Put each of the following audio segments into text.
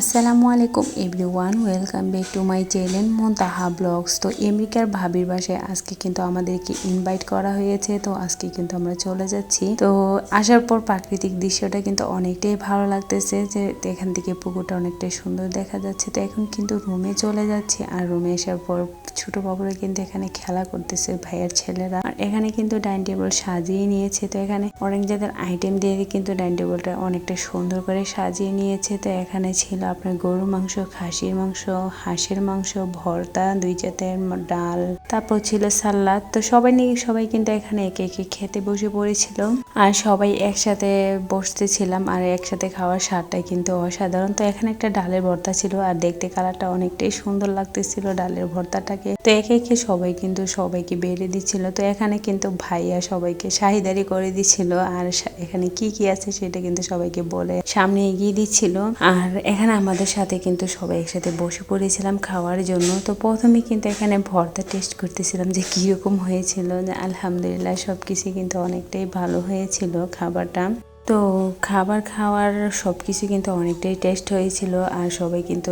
আসসালামু আলাইকুম everyone, welcome back to my channel Montaha blogs. তো আমেরিকার ভাবির বাসায় আজকে কিন্তু আমাদেরকে ইনভাইট করা হয়েছে, তো আজকে কিন্তু আমরা চলে যাচ্ছি। তো আসার পর প্রাকৃতিক দৃশ্যটা কিন্তু অনেকটাই ভালো লাগতেছে যে এখান থেকে পুকুরটা অনেকটাই সুন্দর দেখা যাচ্ছে। তো এখন কিন্তু রুমে চলে যাচ্ছি আর রুমে আসার পর ছোট বাবুরা কিন্তু এখানে খেলা করতেছে, ভাইয়ের ছেলেরা। আর এখানে কিন্তু ডাইনিং টেবিল সাজিয়ে নিয়েছে, তো এখানে অনেক জায়গার আইটেম দিয়ে কিন্তু ডাইনিং টেবিলটা অনেকটা সুন্দর করে সাজিয়ে নিয়েছে। তো এখানে ছিল আপনার গরুর মাংস, খাসির মাংস, হাঁসের মাংস, ভর্তা, দুই জাতের ডাল, তারপর ছিল সালাদ। তো সবাই নিয়ে, সবাই কিন্তু এখানে একে একে খেতে বসে পড়েছিল। আর সবাই একসাথে বসতেছিলাম আর একসাথে খাওয়ার স্বাদটা কিন্তু অসাধারণ। তো এখানে একটা ডালের ভর্তা ছিল আর দেখতে কালারটা অনেকটাই সুন্দর লাগতেছিল ডালের ভর্তাটাকে। তো একে একে সবাই কিন্তু সবাইকে বেড়ে দিচ্ছিল। তো এখানে কিন্তু ভাইয়া সবাইকে শাহিদারি করে দিচ্ছিল। আর এখানে কি কি আছে সেটা কিন্তু সবাইকে বলে সামনে এগিয়ে দিচ্ছিল। আর এখানে আমাদের সাথে কিন্তু সবাই একসাথে বসে পড়েছিলাম খাওয়ার জন্য। তো প্রথমে কিন্তু এখানে ভর্তা টেস্ট করতেছিলাম যে কীরকম হয়েছিল। আলহামদুলিল্লাহ সব কিছু কিন্তু অনেকটাই ভালো হয়েছিল খাবারটা। তো খাবার খাওয়ার সব কিছু কিন্তু অনেকটাই টেস্ট হয়েছিল আর সবাই কিন্তু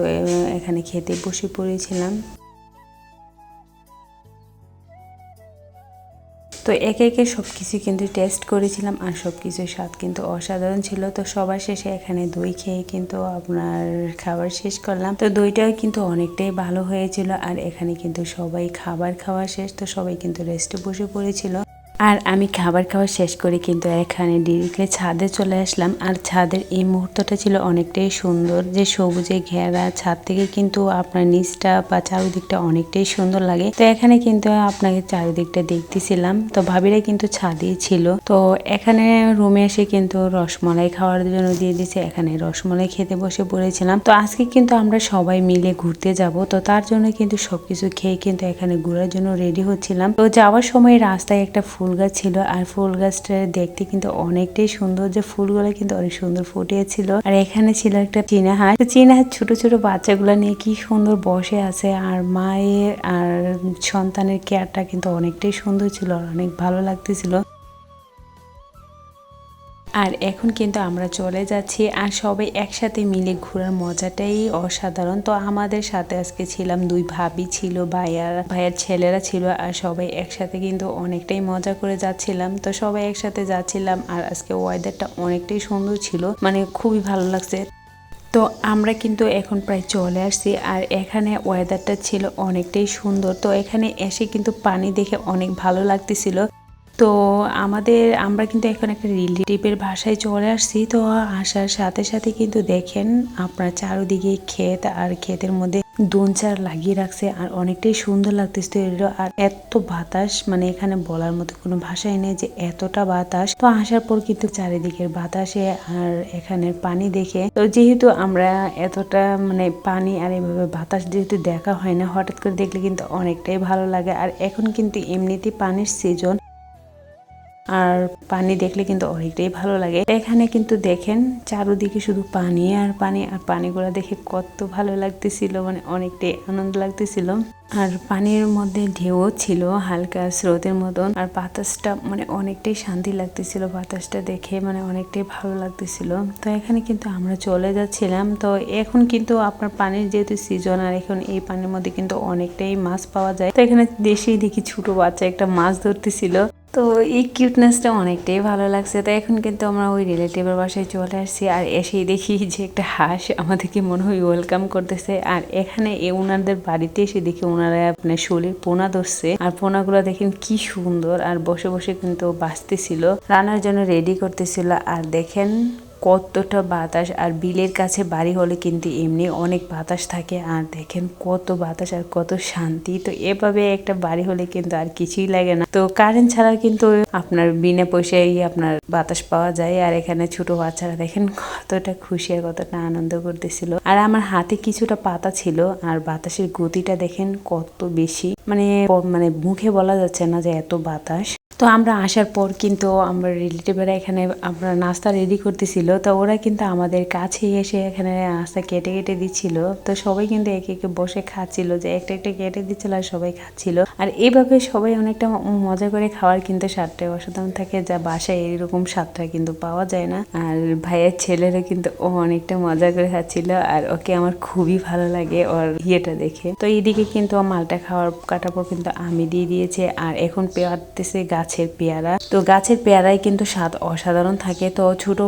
এখানে খেতে বসে পড়েছিলাম। তো একে একে সব কিছু কিন্তু টেস্ট করেছিলাম আর সব কিছুর স্বাদ কিন্তু অসাধারণ ছিল। তো সবার শেষে এখানে দই খেয়ে কিন্তু আপনার খাবার শেষ করলাম। তো দইটাও কিন্তু অনেকটাই ভালো হয়েছিল আর এখানে কিন্তু সবাই খাবার খাওয়া শেষ। তো সবাই কিন্তু রেস্টে বসে পড়েছিল। আর আমি খাবার খাওয়া শেষ করে কিন্তু এখানে ডিরেক্টলি ছাদে চলে আসলাম। আর ছাদের এই মুহূর্তটা ছিল অনেকটাই সুন্দর। যে সবুজে ঘেরা ছাদ থেকে কিন্তু আপনার নিচটা বা চারিদিকটা অনেকটাই সুন্দর লাগে। তো এখানে কিন্তু আপনাকে চারিদিকটা দেখতেছিলাম। তো ভাবিরা কিন্তু ছাদেই ছিল। তো এখানে রুমে এসে কিন্তু রসমলাই খাওয়ার জন্য দিয়ে দিছে এখানে রসমলাই খেতে বসে পড়েছিলাম। তো আজকে কিন্তু আমরা সবাই মিলে ঘুরতে যাব। তো তার জন্য কিন্তু সবকিছু খেয়ে কিন্তু এখানে ঘোরার জন্য রেডি হচ্ছিলাম। তো যাওয়ার সময় রাস্তায় একটা ফুল গাছ ছিল আর ফুল গাছটা দেখতে কিন্তু অনেকটাই সুন্দর। যে ফুলগুলো কিন্তু অনেক সুন্দর ফুটিয়েছিল আর এখানে ছিল একটা চীনা হাঁস। চীনা হাঁস ছোট ছোট বাচ্চাগুলো নিয়ে কি সুন্দর বসে আছে। আর মায়ের আর সন্তানের কেয়ারটা কিন্তু অনেকটাই সুন্দর ছিল আর অনেক ভালো লাগতেছিল। আর এখন কিন্তু আমরা চলে যাচ্ছি আর সবাই একসাথে মিলে ঘোরার মজাটাই অসাধারণ। তো আমাদের সাথে আজকে ছিলাম দুই ভাবি ছিল, ভাইয়ার, ভাইয়ের ছেলেরা ছিল আর সবাই একসাথে কিন্তু অনেকটাই মজা করে যাচ্ছিলাম। তো সবাই একসাথে যাচ্ছিলাম আর আজকে ওয়েদারটা অনেকটাই সুন্দর ছিল মানে খুবই ভালো লাগছে। তো আমরা কিন্তু এখন প্রায় চলে আসছি আর এখানে ওয়েদারটা ছিল অনেকটাই সুন্দর। তো এখানে এসে কিন্তু পানি দেখে অনেক ভালো লাগতেছিল। তো আমাদের, আমরা কিন্তু এখন একটা রিলেটিভের ভাষায় চলে আসছি। তো আসার সাথে সাথে কিন্তু দেখেন আপনার চারোদিকে ক্ষেত আর ক্ষেতের মধ্যে দোনচার লাগিয়ে রাখছে আর অনেকটাই সুন্দর লাগতেছে তো লাগতেছিল আর এত বাতাস মানে এখানে বলার মতো কোনো ভাষাই নেই যে এতটা বাতাস। তো আসার পর কিন্তু চারিদিকের বাতাসে আর এখানের পানি দেখে, তো যেহেতু আমরা এতটা মানে পানি আর এভাবে বাতাস যেহেতু দেখা হয় না, হঠাৎ করে দেখলে কিন্তু অনেকটাই ভালো লাগে। আর এখন কিন্তু এমনিতেই পানির সিজন আর পানি দেখলে কিন্তু অনেকটাই ভালো লাগে। এখানে কিন্তু দেখেন চারোদিকে শুধু পানি আর পানি, আর পানিগুলো দেখে কত ভালো লাগতেছিল মানে অনেকটাই আনন্দ লাগতেছিল। আর পানির মধ্যে ঢেউ ছিল, হালকা স্রোতের মতন, আর বাতাসটা মানে অনেকটাই শান্তি লাগতেছিল, বাতাসটা দেখে মানে অনেকটাই ভালো লাগতেছিল। তো এখানে কিন্তু আমরা চলে যাচ্ছিলাম। তো এখন কিন্তু আপনার পানির যেহেতু সিজন আর এখন এই পানির মধ্যে কিন্তু অনেকটাই মাছ পাওয়া যায়। তো এখানে দেশেই দেখি ছোট বাচ্চা একটা মাছ ধরতেছিল। তো এই কিউটনেসটা অনেকটাই ভালো লাগছে। তো এখন কিন্তু আমরা ওই রিলেটিভের বাসায় চলে আসছি আর এসেই দেখি যে একটা হাঁস আমাদেরকে মনে হয় ওয়েলকাম করতেছে। আর এখানে এ ওনাদের বাড়িতে এসে দেখি ওনারা আপনার শরীর পোনা ধরছে। আর পোনাগুলো দেখেন কি সুন্দর। আর বসে বসে কিন্তু বাঁচতেছিল। রান্নার জন্য রেডি করতেছিল। আর দেখেন কতটা বাতাস আর বিলের কাছে বাড়ি হলে কিন্তু এমনি অনেক বাতাস থাকে। আর দেখেন কত বাতাস আর কত শান্তি। তো এভাবে একটা বাড়ি হলে কিন্তু আর কিছুই লাগে না। তো কারেন্ট ছাড়া কিন্তু আপনার বিনা পয়সায় আপনার বাতাস পাওয়া যায়। আর এখানে ছোট বাচ্চারা দেখেন কতটা খুশি আর কতটা আনন্দ করতেছিল। আর আমার হাতে কিছুটা পাতা ছিল আর বাতাসের গতিটা দেখেন কত বেশি। মানে মানে মুখে বলা যাচ্ছে না যে এত বাতাস। তো আমরা আসার পর কিন্তু আমরা রিলেটিভরা এখানে আমরা নাস্তা রেডি করতেছিল। তো ওরা কিন্তু আমাদের কাছে এসে এখানে নাস্তা কেটে কেটে দিচ্ছিল। তো সবাই কিন্তু একে একে বসে খাচ্ছিল যে একটা একটা কেটে দিচ্ছিল আর সবাই খাচ্ছিল। আর এইভাবে সবাই অনেকটা মজা করে খাওয়ার কিন্তু স্বাদটা অসাধারণ থাকে। যা বাসায় এরকম স্বাদটা কিন্তু পাওয়া যায় না। আর ভাইয়ের ছেলেরা কিন্তু ও অনেকটা মজা করে খাচ্ছিল আর ওকে আমার খুবই ভালো লাগে ওর ইয়েটা দেখে। তো এইদিকে কিন্তু মালটা খাওয়ার কাটার পর কিন্তু আমি দিয়ে দিয়েছে। আর এখন পেয়ারতেছে গাছের পেয়ারা। তো গাছের পেয়ারায় কিন্তু স্বাদ অসাধারণ থাকে। তো ছোট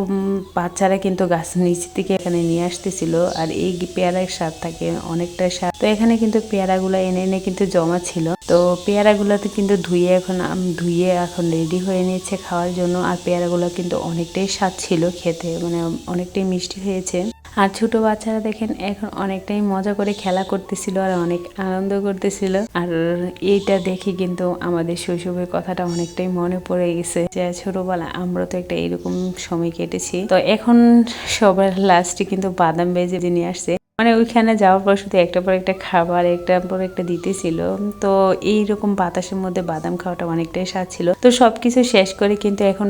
বাচ্চারা কিন্তু গাছ নিচ থেকে এখানে নিয়ে আসতেছিল আর এই পেয়ারার স্বাদ থাকে অনেকটা স্বাদ। তো এখানে কিন্তু পেয়ারাগুলো এনে এনে কিন্তু জমা ছিল। তো পেয়ারাগুলোতে কিন্তু ধুয়ে এখন ধুয়ে এখন রেডি হয়ে নিয়েছে খাওয়ার জন্য। আর পেয়ারাগুলো কিন্তু অনেকটাই স্বাদ ছিল খেতে। মানে অনেকটাই মিষ্টি হয়েছে। আর ছোট বাচ্চারা দেখেন এখন অনেকটাই মজা করে খেলা করতেছিল আর অনেক আনন্দ করতেছিল। আর এইটা দেখে কিন্তু আমাদের শৈশবের কথাটা অনেকটাই মনে পড়ে গেছে যে ছোটবেলা আমরা তো একটা এরকম সময় কেটেছি। তো এখন সবার লাস্টে কিন্তু বাদাম বেজে নিয়ে আসছে। মানে ওইখানে যাওয়ার পর শুধু একটা পর একটা খাবার, একটার পর একটা দিতেছিল। তো এইরকম বাতাসের মধ্যে বাদাম খাওয়াটা অনেকটাই স্বাদ ছিল। তো সবকিছু শেষ করে কিন্তু এখন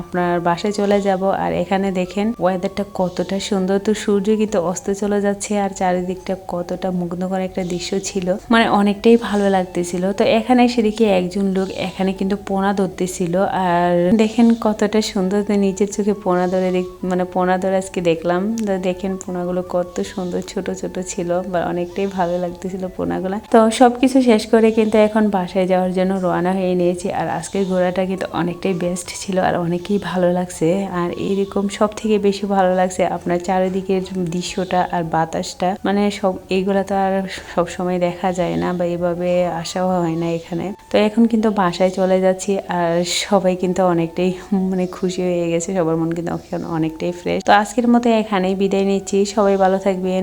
আপনার বাসায় চলে যাব। আর এখানে দেখেন ওয়েদারটা কতটা সুন্দর। তো সূর্য কিন্তু অস্ত চলে যাচ্ছে আর চারিদিকটা কতটা মুগ্ধকর একটা দৃশ্য ছিল। মানে অনেকটাই ভালো লাগতেছিল। তো এখানে সেদিকে একজন লোক এখানে কিন্তু পোনা ধরতেছিল। আর দেখেন কতটা সুন্দর নিজের চোখে পোনা ধরে মানে পোনা ধরে আজকে দেখলাম। তো দেখেন পোনাগুলো কত সুন্দর ছোট ছোট ছিল বা অনেকটাই ভালো লাগতেছিল পোনাগুলো। তো সবকিছু শেষ করে কিন্তু এখন বাসায় যাওয়ার জন্য রওনা হয়ে নিয়েছি আর আজকের ঘোরাটা কিন্তু অনেকটাই বেস্ট ছিল আর অনেকেই ভালো লাগছে। আর এইরকম সব থেকে বেশি ভালো লাগছে আপনার চারিদিকের দৃশ্যটা আর বাতাসটা। মানে সব এইগুলা তো আর সব সময় দেখা যায় না বা এভাবে আসাও হয় না এখানে। তো এখন কিন্তু বাসায় চলে যাচ্ছি আর সবাই কিন্তু অনেকটাই মানে খুশি হয়ে গেছে। সবার মন কিন্তু অনেকটাই ফ্রেশ তো আজকের মতো এখানেই বিদায় নিচ্ছি। সবাই ভালো থাকবেন